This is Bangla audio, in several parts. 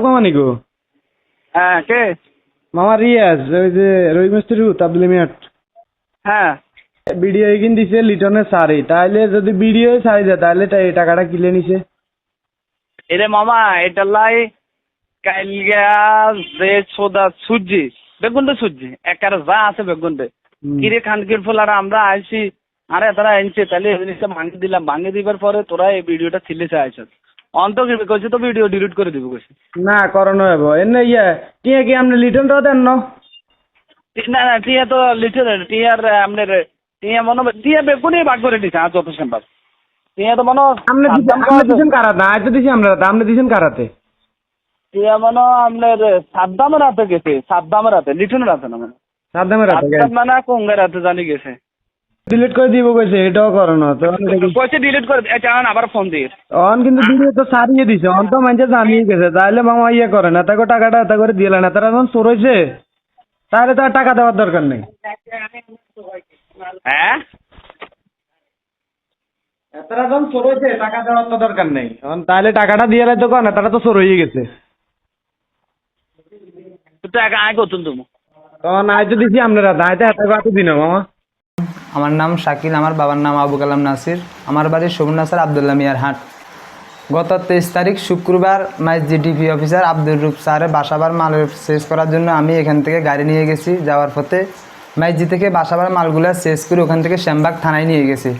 মামা হ্যাঁ কে? মামা রিয়াজ ওই যে রবি মিস্ত্রি তাবলি মিয়াট হ্যাঁ। এগিন দিছে লিটনের সারি তাহলে যদি ভিডিও সারি দেয় তাহলে টা- এই টাকাটা কিলে নিছে? এরে মামা এটা লাই যে সোদা সুজি বেগুন দে সুজি একার যা আছে। কিরে খানকির ফোলারা আমরা আইছি আরে তারা আনছে তাহলে ভাঙি দিলাম। ভাঙি দিবার পরে তোরা এই ভিডিওটা ছিলেছে আইছ অন্ত কি কইছে তো ভিডিও ডিলিট করে দিব কইছে? না করানো হব এনে ইয়ে টিয়া কি আপনি লিটনটাও দেন না? না না টিয়া তো লিটে টিয়ার আপনার টিয়া মনে টিয়া বেগুনই ভাগ করে দিছে আর যত সম্ভব টিয়া তো মনে আপনি আপনি দিছেন কারাতে আজ তো দিছি আমরা রাতে, আপনি দিছেন কারাতে টিয়া মনে আপনার সাদ্দামের হাতে গেছে সাদ্দামের হাতে লিটনের হাতে না মানে সাদ্দামের রাতে মানে কঙ্গের হাতে জানি গেছে। ডিলিট করে দিব কইছে এটাও করানো তো কইছে ডিলিট করে এটা আবার ফোন দিয়ে। অন কিন্তু ভিডিও তো সারিয়ে দিছে অন তো মানুষে জানিয়ে গেছে তাহলে মামা ইয়ে করে না তাকে টাকাটা এত করে দিয়ে না তারা যখন চোর হয়েছে তাহলে তো আর টাকা দেওয়ার দরকার নেই। হ্যাঁ? তারা যখন চোর হয়েছে টাকা দেওয়ার তো দরকার নেই তাহলে টাকাটা দিয়ে কর না তারা তো চোর হয়ে গেছে। আয় করতুন তুমি। তখন আজ তো দিছি আপনারা আইতে হাতে দিন মামা। আমার নাম শাকিল, আমার বাবার নাম আবু কালাম নাসির, আমার বাড়ি শোভনাসার আবদুল্লাহ মিয়ার হাট। গত তেইশ তারিখ শুক্রবার মাইজ জিডিপি অফিসার আব্দুল রূপ স্যারের বাসাবার মাল শেষ করার জন্য আমি এখান থেকে গাড়ি নিয়ে গেছি যাওয়ার পথে। মাইজি থেকে বাসাবার মালগুলো শেষ করে ওখান থেকে শ্যামবাগ থানায় নিয়ে গেছি।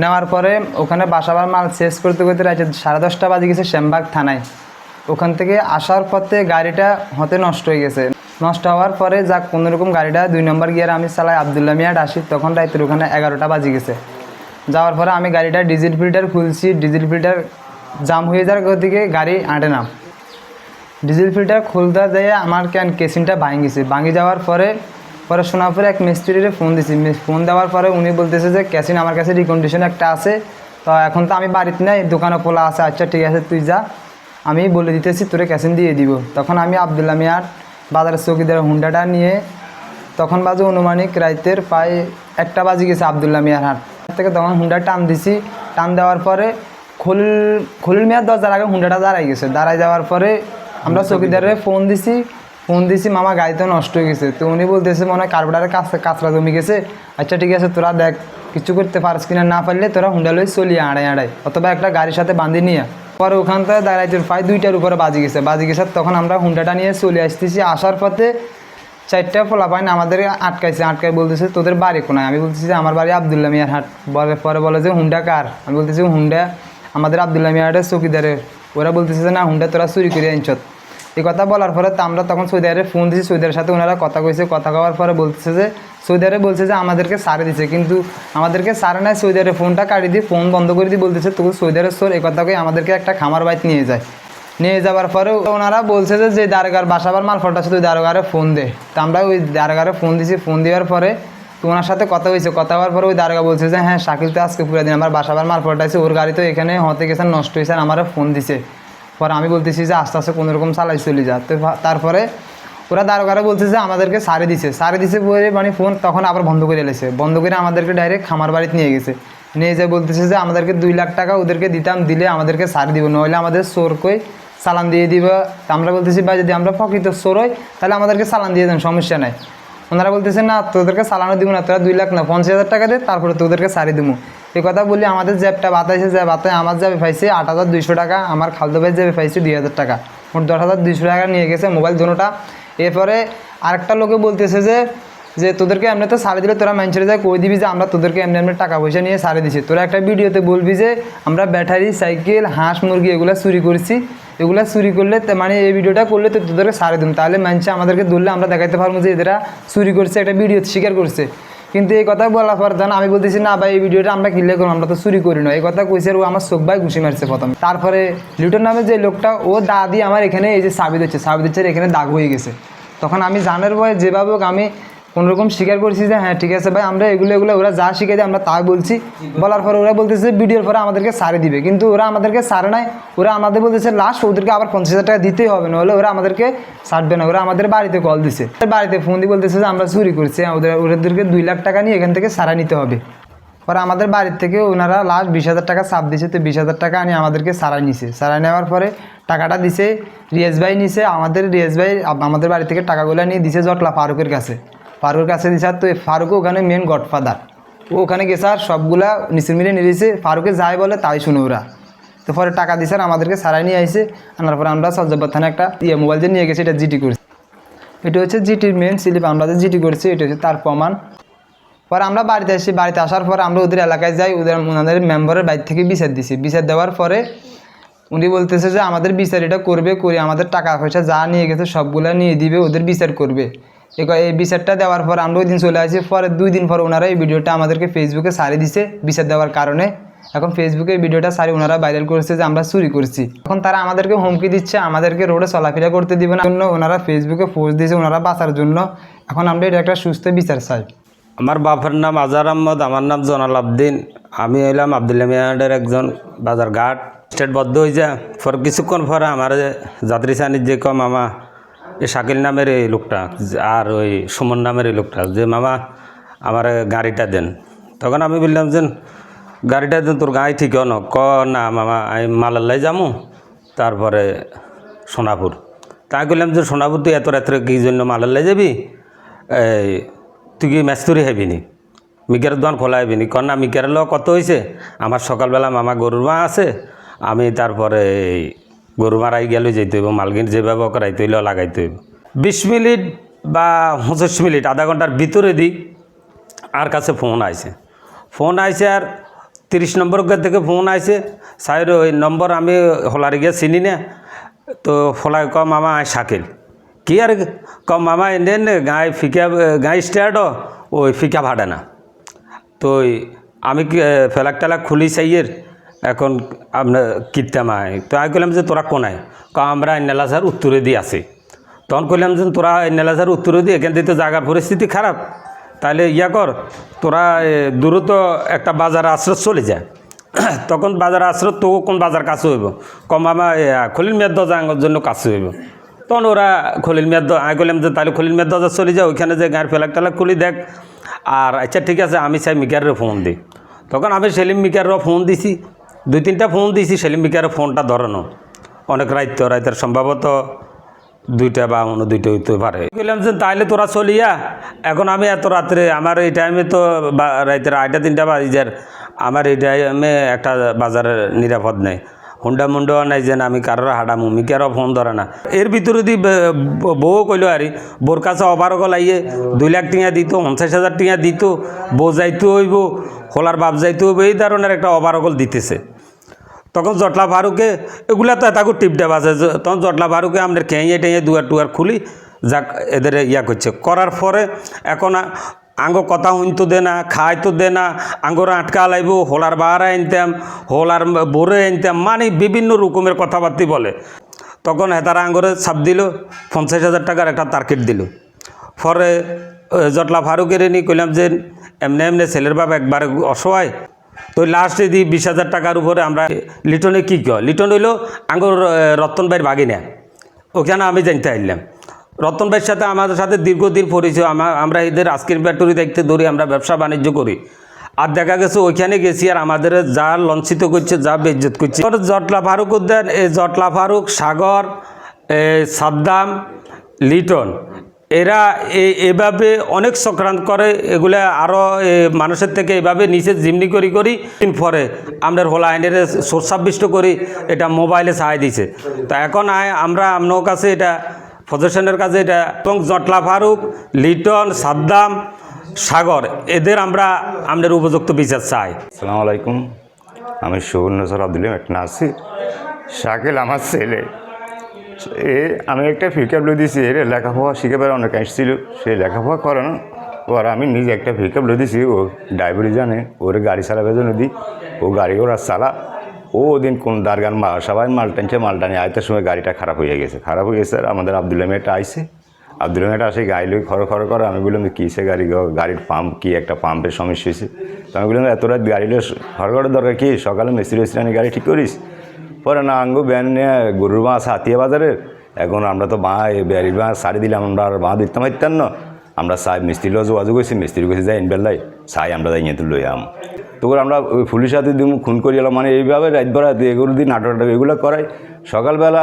নেওয়ার পরে ওখানে বাসাবার মাল শেষ করতে করতে রাত সাড়ে দশটা বাজে গেছে শ্যামবাগ থানায়। ওখান থেকে আসার পথে গাড়িটা হতে নষ্ট হয়ে গেছে। নষ্ট হওয়ার পরে যা কোনোরকম গাড়িটা দুই নম্বর গিয়ার আমি চালাই। আবদুল্লাহ মিয়াট আসি তখন রাতের ওখানে এগারোটা বাজে গেছে। যাওয়ার পরে আমি গাড়িটা ডিজেল ফিল্টার খুলছি। ডিজেল ফিল্টার জাম হয়ে যাওয়ার দিকে গাড়ি আঁটে না ডিজেল ফিল্টার খুলতে যেয়ে আমার ক্যান কেসিনটা ভাঙি গেছে। ভাঙি যাওয়ার পরে পরে শোনার পরে এক মিস্ত্রিরে ফোন দিছি। ফোন দেওয়ার পরে উনি বলতেছে যে ক্যাসিন আমার কাছে রিকন্ডিশন একটা আছে। তো এখন তো আমি বাড়িতে নাই, দোকানে পোলা আছে। আচ্ছা ঠিক আছে, তুই যা। আমি বলে দিতেছি, তোরে ক্যাসিন দিয়ে দিব। তখন আমি আবদুল্লা মিয়ার বাজারের চৌকিদার হুন্ডাটা নিয়ে তখন বাজে অনুমানিক রাইতের প্রায় একটা বাজে গেছে আবদুল্লা মিয়ার হাট। থেকে তখন হুন্ডা টান দিছি। টান দেওয়ার পরে খলিল খলিল মিয়ার দরজার আগে হুন্ডাটা দাঁড়াই গেছে। দাঁড়াই যাওয়ার পরে আমরা চৌকিদারে ফোন দিছি। ফোন দিছি, মামা গাড়ি তো নষ্ট হয়ে গেছে। তো উনি বলতেছে, মনে হয় কার্বোটারের কাছে কাঁচরা জমি গেছে। আচ্ছা ঠিক আছে, তোরা দেখ, কিছু করতে পারস কিনা না পারলে তোরা হুন্ডা লই চলিয়ে আড়াই আড়াই। অথবা একটা গাড়ির সাথে বাঁধি নিয়ে পরে ওখান থেকে দাঁড়াইতে প্রায় দুইটার উপরে বাজি গেছে। বাজি গেছে, তখন আমরা হুন্ডাটা নিয়ে চলে আসতেছি। আসার পথে চারটা ফলা পাইন আমাদের আটকাইছে আটকাই বলতেছে, তোদের বাড়ি কোনায়? আমি বলতেছি, যে আমার বাড়ি আবদুল্লা মিয়ার হাট। বলে, পরে বলে যে, হুন্ডা কার? আমি বলতেছি, হুন্ডা আমাদের আবদুল্লা মিয়ার হাটের চৌকিদারের। ওরা বলতেছে যে, না, হুন্ডা তোরা চুরি করে আনছত এই কথা বলার পরে তো আমরা তখন সৌদি আরবে ফোন দিয়েছি সৌদি আরবের সাথে ওনারা কথা কইছে, কথা কওয়ার পরে বলতেছে যে, সৌদি আরবে বলছে যে আমাদেরকে সারে দিছে, কিন্তু আমাদেরকে সারে নাই, সৌদি আরবে ফোনটা কাটিয়ে দিয়ে ফোন বন্ধ করে দিয়ে বলতেছে তোকে সৌদি আরবের সোর এই কথা কই আমাদেরকে একটা খামার বাইত নিয়ে যায়। নিয়ে যাওয়ার পরে ওনারা বলছে যে যে দারোগার বাসাবার মাল ফটো আছে, তুই দারোগারে ফোন দে। তো আমরা ওই দারোগারে ফোন দিছি ফোন দেওয়ার পরে তো ওনার সাথে কথা হয়েছে, কথা হওয়ার পরে ওই দারোগা বলছে যে হ্যাঁ শাকিল তো আজকে পুরো দিন আমার বাসাবার মাল আছে, ওর গাড়ি তো এখানে হতে গেছে, নষ্ট হয়েছে, আর আমারও ফোন দিছে। পরে আমি বলতেছি যে আস্তে আস্তে কোনো রকম চালাই চলে যা। তো তারপরে ওরা দারোগারা বলছে যে আমাদেরকে সারে দিছে। সারে দিছে বলে মানে ফোন তখন আবার বন্ধ করে এলেছে বন্ধ করে আমাদেরকে ডাইরেক্ট খামার বাড়িতে নিয়ে গেছে। নিয়ে যায় বলতেছে যে আমাদেরকে দুই লাখ টাকা ওদেরকে দিতাম, দিলে আমাদেরকে সারে দিব, নইলে আমাদের চোর কই চালান দিয়ে দিব। আমরা বলতেছি, ভাই, যদি আমরা প্রকৃত চোর হই, তাহলে আমাদেরকে চালান দিয়ে দেন, সমস্যা নাই। ওনারা বলতেছে, না, তোদেরকে চালানো দিব না, তোরা দুই লাখ না, পঞ্চাশ হাজার টাকা দে, তারপরে তোদেরকে সারি দিব। এই কথা বলি আমাদের জ্যাবটা বাতাইছে যে বাতায় আমার যাবে পাইছে আট হাজার দুইশো টাকা, আমার খালদো ভাই যাবে পাইছে দুই হাজার টাকা। মোট দশ হাজার দুইশো টাকা নিয়ে গেছে মোবাইল দুটোটা। এরপরে আরেকটা লোকে বলতেছে যে যে তোদেরকে এমনি তো সারে দিলে তোরা ম্যানচেরে যায়, কই দিবি যে আমরা তোদেরকে এমনি এমনি টাকা পয়সা নিয়ে সারে দিছি। তোরা একটা ভিডিওতে বলবি যে, আমরা ব্যাটারি, সাইকেল, হাঁস, মুরগি এগুলো চুরি করছি। এগুলো চুরি করলে মানে এই ভিডিওটা করলে তো তোদেরকে সারে দিন তাহলে মানছে আমাদেরকে ধরলে আমরা দেখাইতে পারব যে এরা চুরি করছে, একটা ভিডিও স্বীকার করছে। কিন্তু এই কথা বলার পর জান আমি বলতেছি, না ভাই, এই ভিডিওটা আমরা কিনলে করলাম আমরা তো চুরি করি না। এই কথা কইছে ও আমার চোখ ভাই ঘুষি মারছে প্রথম। তারপরে লিটন নামে যে লোকটা, ও দাদি আমার এখানে এই যে সাবিদ হচ্ছে সাবিদ হচ্ছে এখানে দাগ হয়ে গেছে। তখন আমি জানার ভয়ে যেভাবে হোক আমি কোনোরকম স্বীকার করছি যে হ্যাঁ ঠিক আছে ভাই আমরা এগুলো এগুলো ওরা যা শিখে দেয় আমরা তাই বলছি। বলার পরে ওরা বলতেছে ভিডিওর পরে আমাদেরকে সারে দিবে। কিন্তু ওরা আমাদেরকে সারে নাই। ওরা আমাদের বলতেছে লাস্ট ওদেরকে আবার পঞ্চাশ হাজার টাকা দিতেই হবে নাহলে ওরা আমাদেরকে সারবে না। ওরা আমাদের বাড়িতে কল দিছে। বাড়িতে ফোন দিয়ে বলতেছে যে আমরা চুরি করছি। ওদের ওদেরকে দুই লাখ টাকা নিয়ে এখান থেকে সারা নিতে হবে। পরে আমাদের বাড়ির থেকে ওনারা লাস্ট বিশ হাজার টাকা চাপ দিয়েছে তো বিশ হাজার টাকা আনি আমাদেরকে সারাই নিছে। সারাই নেওয়ার পরে টাকাটা দিছে রিয়াজ ভাই নিছে। আমাদের রিয়াজ ভাই আমাদের বাড়ি থেকে টাকাগুলো নিয়ে দিছে জটলা ফারুকের কাছে। ফারুকের কাছে আর তো এই ফারুক ওখানে মেন গডফাদার ও ওখানে গেছে আর সবগুলা নিচে মিলে নিয়ে দিয়েছে ফারুকে যাই বলে তাই শুনে ওরা। তো পরে টাকা দিছে আর আমাদেরকে সারাই নিয়ে আইছে, আনার পরে আমরা সজ্জাবাদ থানে একটা ইয়ে মোবাইল দিয়ে নিয়ে গেছি, এটা জিটি করছি। এটা হচ্ছে জিটির মেন স্লিপ, আমরা যে জিটি করছি, এটা হচ্ছে তার প্রমাণ। পরে আমরা বাড়িতে আসি, বাড়িতে আসার পর আমরা ওদের এলাকায় যাই, ওদের ওনাদের মেম্বারের বাড়ি থেকে বিচার দিছি। বিচার দেওয়ার পরে উনি বলতেছে যে আমাদের বিচার এটা করবে, করে আমাদের টাকা পয়সা যা নিয়ে গেছে সবগুলা নিয়ে দিবে, ওদের বিচার করবে। এই বিচারটা দেওয়ার পর আমরা ওই দিন চলে আসি। পরে দুই দিন পর ওনারা এই ভিডিওটা আমাদেরকে ফেসবুকে সারি দিছে বিচার দেওয়ার কারণে। এখন ফেসবুকে ভিডিওটা সারি ওনারা ভাইরাল করেছে যে আমরা চুরি করছি। এখন তারা আমাদেরকে হুমকি দিচ্ছে, আমাদেরকে রোডে চলাফেরা করতে দিবে না। জন্য ওনারা ফেসবুকে পোস্ট দিয়েছে ওনারা বাঁচার জন্য। এখন আমরা এটা একটা সুস্থ বিচার চাই। আমার বাপের নাম আজার আহমদ, আমার নাম জনাল আবদিন। আমি হইলাম আবদুল্লা মিয়ানের একজন বাজার ঘাট স্টেট বদ্ধ হয়ে যায় পর কিছুক্ষণ পরে আমার যাত্রী সানির যে কম মামা এই শাকিল নামের এই লোকটা আর ওই সুমন নামের এই লোকটা, যে মামা আমার গাড়িটা দেন। তখন আমি বললাম যে গাড়িটা দেন, তোর গাড়ি ঠিক ন ক, না, মামা, আমি মালাল্লাই যামু, তারপরে সোনাপুর। তাই বললাম যে সোনাপুর তুই এত রাত্রে কি জন্য মালাল্লাই যাবি? এই, তুই কি মেস্তুরি হেবি নি? মিকের দোকান খোলা হেবি নি? কন্যা মিকের ল কত হয়েছে আমার সকালবেলা মামা গরুর মা আছে, আমি তারপরে গরু মারাই গেলে যেতে হইব, মালগিন যেভাবে করাইতে হইলেও লাগাইতে হইব। বিশ মিনিট বা পঁচিশ মিনিট, আধা ঘণ্টার ভিতরে দিই আর কাছে ফোন আইছে। ফোন আইছে আর তিরিশ নম্বর থেকে ফোন আইছে, সাইর ওই নম্বর আমি হলারে গিয়ে চিনি না, তো ফলাই ক মামা, আয় শাকিল। কি আর ক মামা, এনে গায়ে ফিকা, গায়ে স্টার্ট ওই ফিকা ভাড়ে না। তো আমি ফেলাক টেলাক খুলি চাইয়ের এখন আপনার কিতাম আয় তো আমি কইলাম যে তোরা কোনায় ক আমরা নেলাসার উত্তরে দিয়ে আছি তখন কইলাম যে তোরা নেলাসার উত্তরে দিয়ে এখান থেকে জায়গার পরিস্থিতি খারাপ। তাহলে ইয়া কর, তোরা দ্রুত একটা বাজার আশ্রয় চলে যায় তখন বাজার আশ্রয় তো কোন বাজার কাছে হইব? কম আমার খলিল মেয়াদ দরজার জন্য কাছে হইব। তখন ওরা খলিল মেয়াদ আমি কইলাম যে তাহলে খলিল মেয়াদ দরজা চলে যাও ওইখানে যে গায়ের ফেলাক টেলাক খুলি দেখ। আর আচ্ছা ঠিক আছে, আমি চাই মিকারের ফোন দিই। তখন আমি সেলিম মিকারও ফোন দিছি। দুই তিনটা ফোন দিয়েছি, সেলিম বিকার ফোনটা ধরানো। অনেক রাইত রাইতের সম্ভবত দুইটা বা অন্য দুইটা হইতে পারে। বললাম যে, তাইলে তোরা চলিয়া এখন আমি এত রাত্রে, আমার এই টাইমে তো রাইতের আড়াইটা তিনটা বাজার আমার এই টাইমে একটা বাজারের নিরাপদ নেই। হুন্ডা মুন্ডাও নাই যে আমি কারোর হাডামু মিকারও ফোন ধরে না এর ভিতরে দি বউ কইলো আরি বোর কাছে অবারক লাইয়ে দুই লাখ টিয়া দিত পঞ্চাশ হাজার টিয়া দিত বউ যাইতে হইব হোলার বাপ যাইতে হইব এই ধরনের একটা অবারকল দিতেছে তখন জটলা ফারুকে এগুলা তো তাকে টিপটা বাজে যে- তখন জটলা ফারুকে আমাদের খেয়ে টেঁয়ে দুয়ার টুয়ার খুলি যাক এদের ইয়া করছে করার পরে এখন আঙ্গ কথা শুনতো দে না খাইতো দে না আঙ্গর আটকা লাইব, হোলার বাহারা আনতাম হোলার বোরে আনতাম মানে বিভিন্ন রকমের কথাবার্তি বলে। তখন হেতারা আঙ্গরে ছাপ দিল, পঞ্চাশ হাজার টাকার একটা টার্গেট দিল। পরে জটলা ফারুকের নি কইলাম যে, এমনি এমনি ছেলের বাপ একবার অসহায়। তো লাস্টে দিই বিশ হাজার টাকার উপরে আমরা, লিটনে কী কয়? লিটন হইল আঙ্গুর রতন ভাইয়ের বাগিনা ওখানে আমি জানতে আইলাম। রতন ভাইয়ের সাথে আমাদের সাথে দীর্ঘদিন পরিচয়, আমা- আমরা এদের আজকের ব্যাটরি দেখতে ধরি, আমরা ব্যবসা বাণিজ্য করি। আর দেখা গেছে ওইখানে গেছি আর আমাদের যা লঞ্চিত করছে, যা বেজ্জত করছে। জটলা ফারুক উদ্যান, এই জটলা ফারুক, সাগর সাদ্দাম, লিটন, এরা এভাবে অনেক সংক্রান্ত করে, এগুলা আরও মানুষের থেকে এভাবে নিচে জিমনি করি করি। পরে আমরা হোলা আইনের সোরসাবিষ্ট করি, এটা মোবাইলে সাহায্য দিছে। তো এখন আমরা আপনার কাছে এটা ফজেশনের কাছে এটা এবং জটলা ফারুক, লিটন, সাদ্দাম, সাগর, এদের আমরা আমাদের উপযুক্ত বিচার চাই। আসসালামু আলাইকুম। আমি সুবর্ণচর আব্দুল আছি। শাকিল আমার ছেলে। এ, আমি একটা পিকআপ লো দিয়েছি এর লেখাপড়া শিখে বেড়ে অনেক আসছিল সে লেখাপড়া করে না। ওর আমি নিজে একটা পিকআপ লো দিয়েছি ও ড্রাইভারি জানে। ওর গাড়ি চালাবে জন্য দিই। ও গাড়ি ওরা চালা ও ওদিন কোন দারগান মা সবাই মাল টানছে, মাল টানে। আয়তার সময় গাড়িটা খারাপ হয়ে গেছে। খারাপ হয়ে গেছে আর আমাদের আবদুল্লাহ মেয়েটা আইসে আব্দুল মেয়েটা আসে গাড়ি লই খর খর করে। আমি বললাম কিসে গাড়ি গাড়ির পাম্প কি একটা পাম্পের সমস্যা হয়েছে? তো আমি বললাম, এত রাত গাড়ি লই খর করার দরকার কি? সকালে মিস্ত্রি মিস্ত্রি গাড়ি ঠিক করিস? পরে না আঙ্গু ব্যান নিয়ে গরুর মাছ হাতিয়া বাজারের এখন আমরা তো বাঁ ব্যারির বাঁ সারি দিলাম, আমরা আর বাঁ দিতাম পারতাম না। আমরা সাই মিস্ত্রির যোগাযোগ হয়েছি মিস্ত্রি কাছে যাই ইনবেলাই সাই আমরা যাই নিয়ে লই আম। তখন আমরা ওই পুলিশ হাতে দিমু খুন করি এলাম। মানে এইভাবে রাত বেড়াতে এগুলো দিয়ে নাটক টাটক এগুলো করাই। সকালবেলা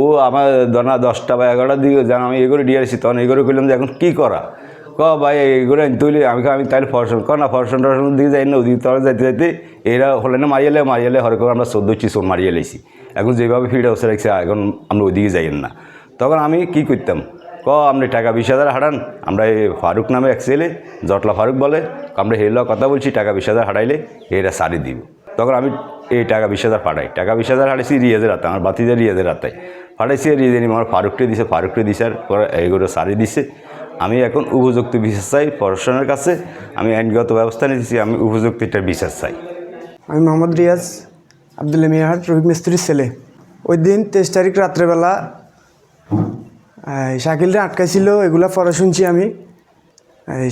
ও আমার দনা দশটা বা এগারোটার দিকে যেন আমি এগুলো দিয়ে আসি তখন এগুলো করলাম যে এখন কী করা? ক ভাই এগুলো তুলি আমি আমি তাহলে ফরসন, ক না, ফরসন টরসন দিকে যাই না, ওদিকে তলে যাইতে যাইতে এরা হলে না মারিয়ে মারিয়ালে হরে করে আমরা চোদ্দ চিসো মারিয়ে লেছি এখন যেভাবে ফিরে বসে রাখছে, এখন আমরা ওইদিকে যাইয়েন না। তখন আমি কি করতাম? ক আপনি টাকা বিশ হাজার হারান। আমরা এই ফারুক নামে এক ছেলে, জটলা ফারুক বলে। আমরা হেলা কথা বলছি, টাকা বিশ হাজার হারাইলে এরা সারি দিব। তখন আমি এই টাকা বিশ হাজার পাঠাই টাকা বিশ হাজার হারাইছি রিয়াজের হাতে, আমার বাতিদের রিয়াজের হাতে। পাঠাইছি রিয়াজের আমার ফারুকটে দিছে ফারুকটে দিছে আর পরে এইগুলো সারি দিছে। আমি এখন উপযুক্ত বিচার চাই প্রশাসনের কাছে। আমি আইনগত ব্যবস্থা নিয়েছি আমি উপযুক্ত একটা বিচার চাই। আমি মোহাম্মদ রিয়াজ আবদুল্লা মিয়াহাট রহিম মিস্ত্রির ছেলে। ওই দিন তেইশ তারিখ রাত্রেবেলা শাকিলরে আটকাইছিল, এগুলা পরে শুনছি আমি।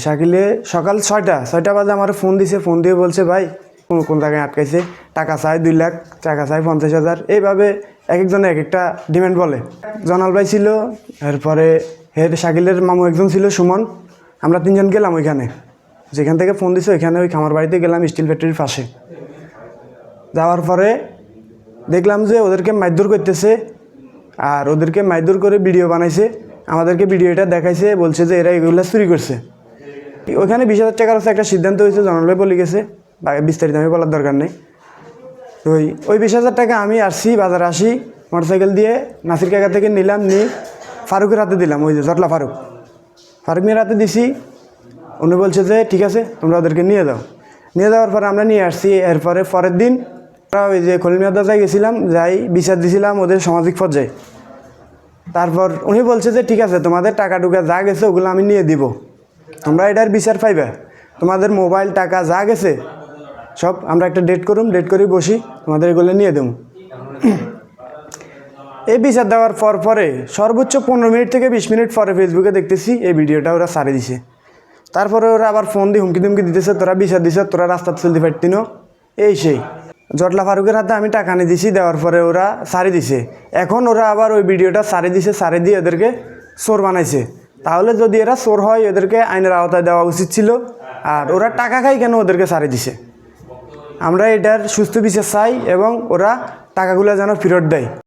শাকিলে সকাল ছয়টা ছয়টা বাজে আমার ফোন দিছে, ফোন দিয়ে বলছে, ভাই, কোন কোন জায়গায় আটকাইছে? টাকা চাই দুই লাখ, টাকা চাই পঞ্চাশ হাজার। এইভাবে এক একজনে এক একটা ডিমান্ড বলে। জনাল ভাই ছিল, এরপরে হেড শাকিলের মামু একজন ছিল, সুমন। আমরা তিনজন গেলাম ওইখানে। যেখান থেকে ফোন দিছে, ওইখানে ওই খামার বাড়িতে গেলাম, স্টিল ফ্যাক্টরির পাশে। যাওয়ার পরে দেখলাম যে ওদেরকে মারধর করতেছে আর ওদেরকে মাইদুর করে ভিডিও বানাইছে, আমাদেরকে ভিডিওটা দেখাইছে, বলছে যে এরা এগুলো চুরি করছে। ওইখানে বিশ হাজার টাকার একটা সিদ্ধান্ত হয়েছে জনলভাই বলে গেছে বিস্তারিত আমি বলার দরকার নেই। তো ওই ওই বিশ হাজার টাকা আমি আসছি, বাজারে আসি, মোটরসাইকেল দিয়ে নাসির কাকা থেকে নিলাম, নিয়ে ফারুকের হাতে দিলাম, ওই যে জটলা ফারুক। ফারুক মিয়ার হাতে দিছি, উনি বলছে যে, ঠিক আছে, তোমরা ওদেরকে নিয়ে যাও। নিয়ে যাওয়ার পরে আমরা নিয়ে আসছি, এরপরে পরের দিন আমরা ওই যে খলিমিয়া দাদায় গেছিলাম, যাই বিচার দিছিলাম ওদের সামাজিক পর্যায়ে। তারপর উনি বলছে যে, ঠিক আছে, তোমাদের টাকা টুকা যা গেছে ওগুলো আমি নিয়ে দিব। তোমরা এটার বিচার পাইবে। তোমাদের মোবাইল টাকা যা গেছে, সব আমরা একটা ডেট করুম ডেট করে বসি, তোমাদের এগুলো নিয়ে দেবো। এই বিচার দেওয়ার পর পরে, সর্বোচ্চ পনেরো মিনিট থেকে বিশ মিনিট পরে ফেসবুকে দেখতেছি এই ভিডিওটা ওরা সারে দিছে। তারপরে ওরা আবার ফোন দিয়ে হুমকি দুমকি দিতেছে, তোরা বিচার দিছে, তোরা রাস্তা চলতে পারতিনো এই সেই। জটলা ফারুকের হাতে আমি টাকা নিয়ে দিছি, দেওয়ার পরে ওরা সারি দিছে। এখন ওরা আবার ওই ভিডিওটা সারি দিছে, সারি দিয়ে এদেরকে চোর বানাইছে। তাহলে যদি এরা চোর হয় এদেরকে আইনের আওতায় দেওয়া উচিত ছিল। আর ওরা টাকা খাই কেন ওদেরকে সারি দিছে? আমরা এটার সুস্থ বিচার চাই এবং ওরা টাকাগুলো যেন ফেরত দেয়।